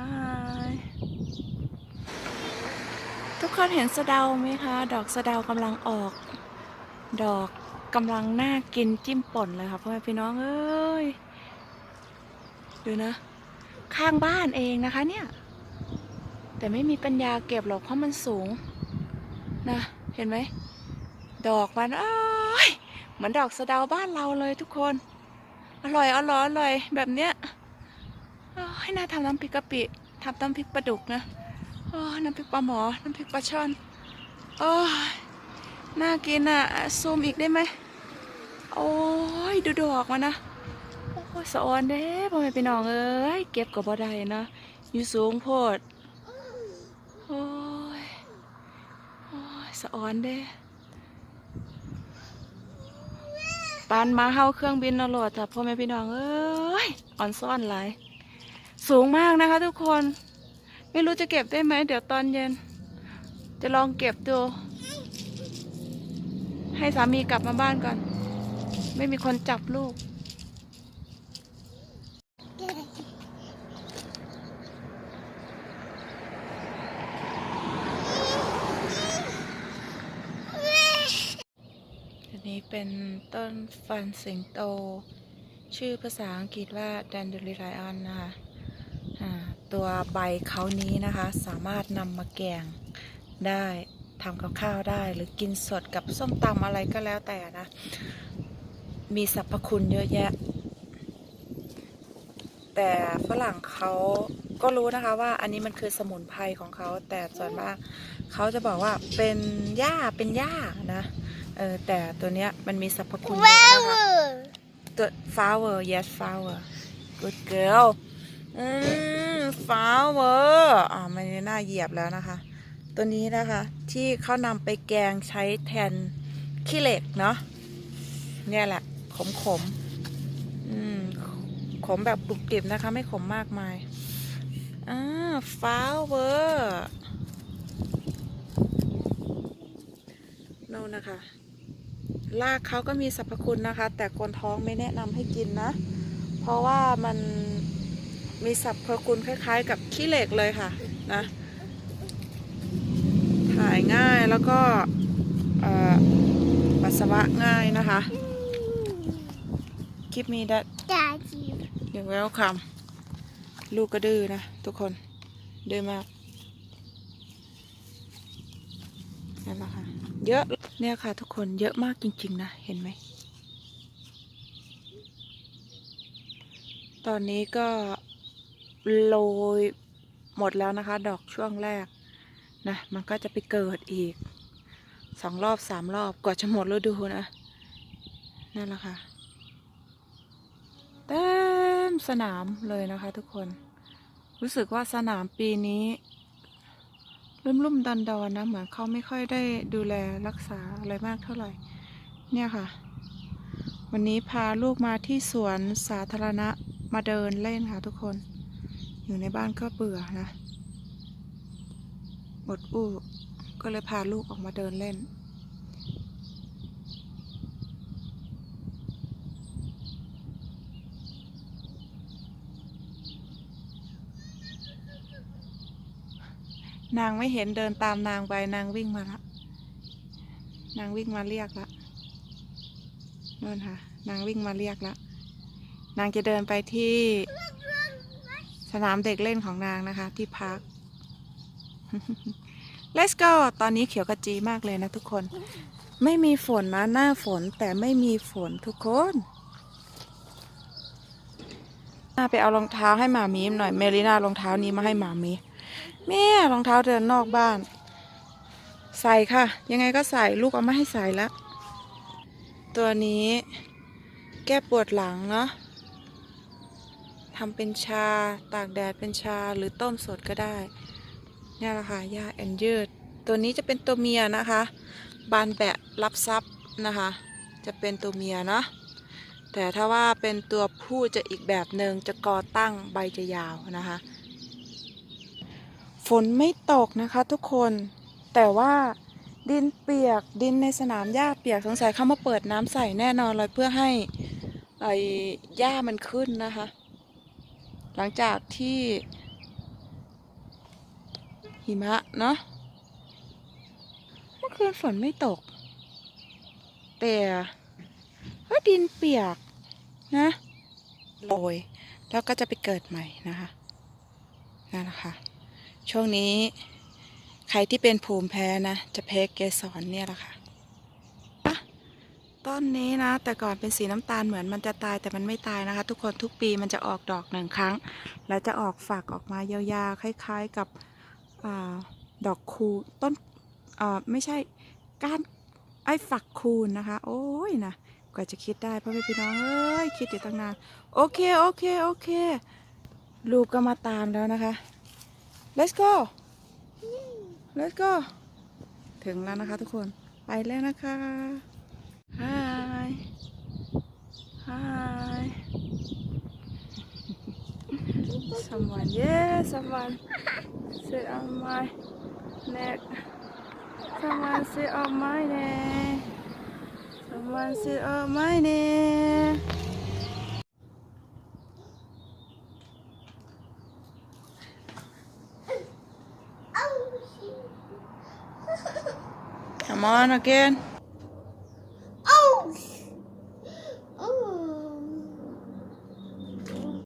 Hi ทุกคนเห็นสะเดาไหมคะ ดอกสะเดากำลังออก ดอกกำลังน่ากินจิ้มป่นเลยค่ะพ่อแม่พี่น้องเอ้ยดูนะ ข้างบ้านเองนะคะเนี่ย แต่ไม่มีปัญญาเก็บหรอกเพราะมันสูงนะ เห็นไหม ดอกมันเอ้ยเหมือนดอกสะเดาบ้านเราเลยทุกคน อร่อยอร่อยอร่อยแบบเนี้ย ให้น่าทำน้ำพริกกะปิทำน้ำพริกปลาดุกนะโอ้น้ำพริกปลาหมอ น้ำพริกปลาช่อนโอ้น่ากินอะซูมอีกได้ไหมโอ้ยดูดอกมันะโอ้ยสะออนเด้พ่อแม่พี่น้องเอ้ยเก็บกับบ่ได้นะอยู่สูงโพดโอ้ยโอ้ยสะออนเด้ปานมาเฮาเครื่องบินนรอดจ้ะพ่อแม่พี่น้องเอ้ยอ่อนซ่อนหลาย สูงมากนะคะทุกคน ไม่รู้จะเก็บได้ไหม เดี๋ยวตอนเย็น จะลองเก็บดู ให้สามีกลับมาบ้านก่อน ไม่มีคนจับลูก อันนี้เป็นต้นฟันสิงโต ชื่อภาษาอังกฤษว่า dandelion นะคะ ตัวใบเขานี้นะคะ สามารถนำมาแกงได้ทำกับข้าวได้ หรือกินสดกับส้มตำอะไรก็แล้วแต่นะ มีสรรพคุณเยอะแยะ แต่ฝรั่งเขาก็รู้นะคะว่าอันนี้มันคือสมุนไพรของเขา แต่ส่วนมากเขาจะบอกว่าเป็นหญ้าเป็นหญ้านะเออแต่ตัวเนี้ยมันมีสรรพคุณเยอะนะคะตัว flower yes flower good girl อืม flower อ่ามันน่าเหยียบแล้วนะคะ ตัวนี้นะคะ ที่เขานำไปแกงใช้แทนขี้เหล็กเนาะเนี่ยแหละ ขมขมๆอืมขมแบบกรุบกริบนะคะ ไม่ขมมากมายอ่า flower โน่นนะคะรากเขาก็มีสรรพคุณนะคะ แต่คนท้องไม่แนะนำให้กินนะ เพราะว่ามัน มีสรรพคุณคล้าย ๆ กับขี้เหล็กเลยค่ะนะถ่ายง่ายแล้วก็เอ่อปัสสาวะง่ายนะคะ คลิปมีดั Daddy. เดี๋ยวแววคำลูกก็ดื้อนะทุกคนดื้อมากนั่นแหละค่ะเยอะเนี่ยค่ะทุกคนเยอะมากจริง ๆ นะ เห็นไหม ตอนนี้ก็ โรยหมดแล้วนะคะ ดอกช่วงแรกนะ มันก็จะไปเกิดอีกสองรอบสามรอบกว่าจะหมดฤดูนะ นั่นแหละค่ะเต็มสนามเลยนะคะทุกคน รู้สึกว่าสนามปีนี้รุ่มรุ่มดอนดอนๆนะ เหมือนเขาไม่ค่อยได้ดูแลรักษาอะไรมากเท่าไหร่ เนี่ยค่ะ วันนี้พาลูกมาที่สวนสาธารณะมาเดินเล่นค่ะทุกคน อยู่ในบ้านก็เบื่อนะหมดอู้ก็เลยพาลูกออกมาเดินเล่น นางไม่เห็นเดินตามนางไปนางวิ่งมาละ นางวิ่งมาเรียกละนั่นค่ะ นางวิ่งมาเรียกละ นางจะเดินไปที่ สนามเด็กเล่นของนางนะคะ ที่พัก Let's go ตอนนี้เขียวกระจีมากเลยนะทุกคน ไม่มีฝนนะหน้าฝนแต่ไม่มีฝนทุกคนน่าไปเอารองเท้าให้หมามีหน่อยเมลิน่ารองเท้านี้มาให้หมามีแม่รองเท้าเดินนอกบ้าน ใส่ค่ะ ยังไงก็ใส่ลูกเอามาให้ใส่ล้วตัวนี้แก้ปวดหลังเนาะ ทำเป็นชา ตากแดดเป็นชาหรือต้มสดก็ได้เนี่ยแหละค่ะยาแอนยืด ตัวนี้จะเป็นตัวเมียนะคะ บานแบะรับซับนะคะ จะเป็นตัวเมียเนาะแต่ถ้าว่าเป็นตัวผู้จะอีกแบบหนึ่งจะกอตั้งใบจะยาวนะคะ ฝนไม่ตกนะคะทุกคนแต่ว่าดินเปียกดินในสนามหญ้าเปียกสงสัยเข้ามาเปิดน้ำใส่แน่นอนเลยเพื่อให้ไอ้หญ้ามันขึ้นนะคะ หลังจากที่หิมะเนาะเมื่อคืนฝนไม่ตก แต่ว่าดินเปียกนะโรยแล้วก็จะไปเกิดใหม่นะคะนั่นแหละค่ะ ช่วงนี้ใครที่เป็นภูมิแพ้นะ จะแพ้เกสรเนี่ยแหละคะ่ะ ต้นนี้นะ แต่ก่อนเป็นสีน้ำตาลเหมือนมันจะตายแต่มันไม่ตายนะคะ ทุกคนทุกปีมันจะออกดอกหนึ่งครั้ง แล้วจะออกฝักออกมายาวๆคล้ายๆกับอดอกคูต้นไม่ใช่ก้านไอ้ฝักคูนนะคะ โอ้ยนะกว่าจะคิดได้พ่อแม่พี่น้องเอ้ยคิดอยู่ตั้งนานโอเคโอเคโอเค ลูกก็มาตามแล้วนะคะ let's go let's go ถึงแล้วนะคะทุกคนไปแล้วนะคะ hi. Someone, yeah, someone. Sit on my neck. Someone sit on my neck. Someone sit on my neck. Come on again.